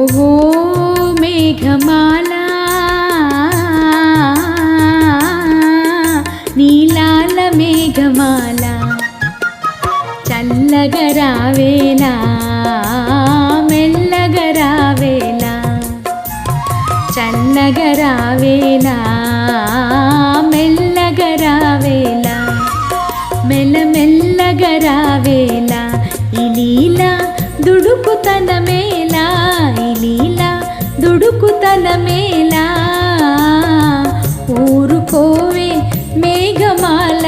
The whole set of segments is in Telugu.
ఓహో మేఘమాల నీలాల మేఘమాల చల్లగరావేలా మెల్లగరావేలా చల్లగరావేలా మెల్లగరావేలా మెల్ల మెల్లగరావేలా ఇలీలా దుడుకుతన మేఘమాల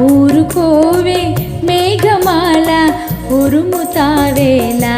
ఊరుకోవే మేఘమాల ఉరుముతావేలా.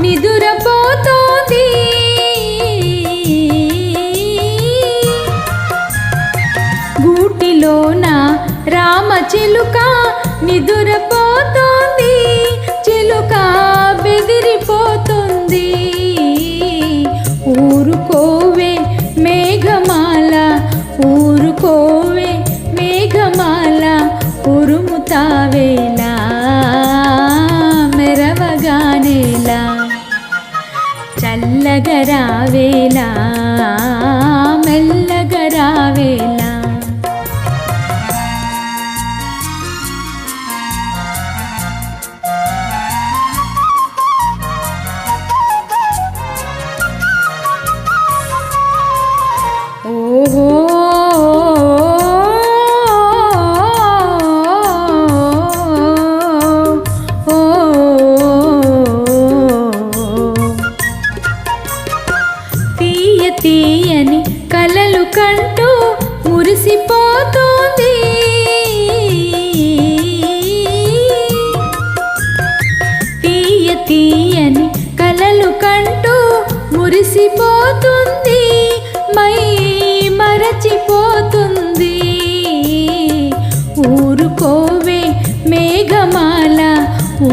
నిదురపోతోంది. గూటిలోన రామచిలుక నిదురపోతోంది. రావేలా తీయని కలలు కంటూ మురిసిపోతోంది. తీయ తీయని కలలు కంటూ మురిసిపోతుంది. మై మరచిపోతుంది. ఊరుకోవే మేఘమాల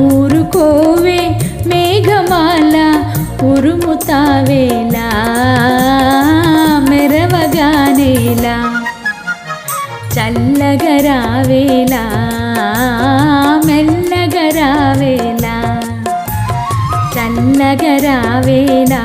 ఊరుకోవే మేఘమాల ఉరుముతావేలా చల్లగరావేలా మెల్లగరావేలా చల్లగరావేలా